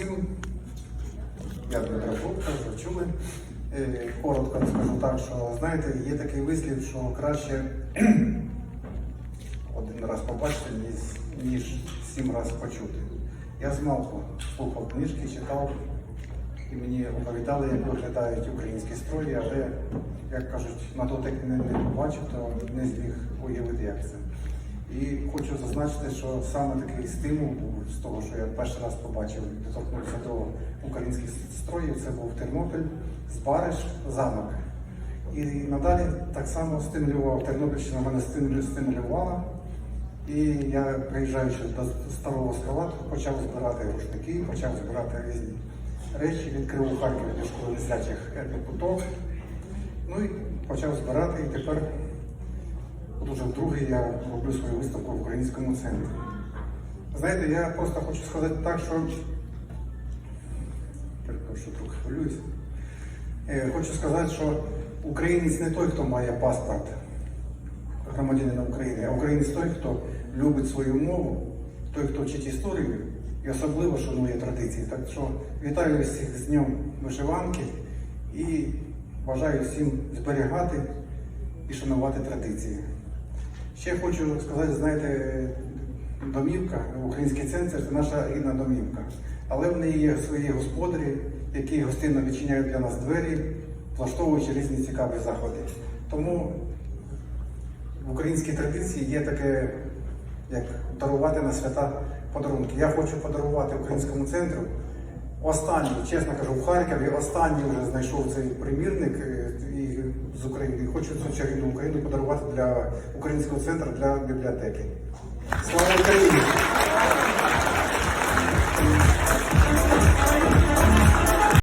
всім. Я Дмитро Фрукта, вже чули. Коротко скажу так, що знаєте, є такий вислів, що краще один раз побачити, ніж, сім разів почути. Я змалку слухав книжки, читав, і мені оповідали, як виглядають українські строї, але, як кажуть, на дотик не побачив, то не зміг уявити, як це. І хочу зазначити, що саме такий стимул був з того, що я перший раз побачив доторкнувся до українських строїв, це був Тернопіль, Збариш, замок. І надалі так само стимулював Тернопільщина мене стимулювала. І я, приїжджаючи до старого села, почав збирати рушники, почав збирати різні речі, відкрив у Харкові для школи незрячих депутов. Ну і почав збирати, і тепер От вдруге я роблю свою виставку в українському центрі. Знаєте, я просто хочу сказати так, що перепрошую, трохи хвилююся. Е, Хочу сказати, що українець не той, хто має паспорт громадянина України, а українець той, хто любить свою мову, той, хто вчить історію і особливо шанує традиції. Так що вітаю всіх з Днем вишиванки і бажаю всім зберігати і шанувати традиції. Ще хочу сказати, знаєте, домівка, український центр це наша рідна домівка. Але в неї є свої господарі, які гостинно відчиняють для нас двері, влаштовуючи різні цікаві заходи. Тому в українській традиції є таке, як дарувати на свята подарунки. Я хочу подарувати українському центру. Останній, чесно кажу, в Харкові останній вже знайшов цей примірник хочу цю чарівну Україну подарувати для українського центру для бібліотеки. Слава Україні!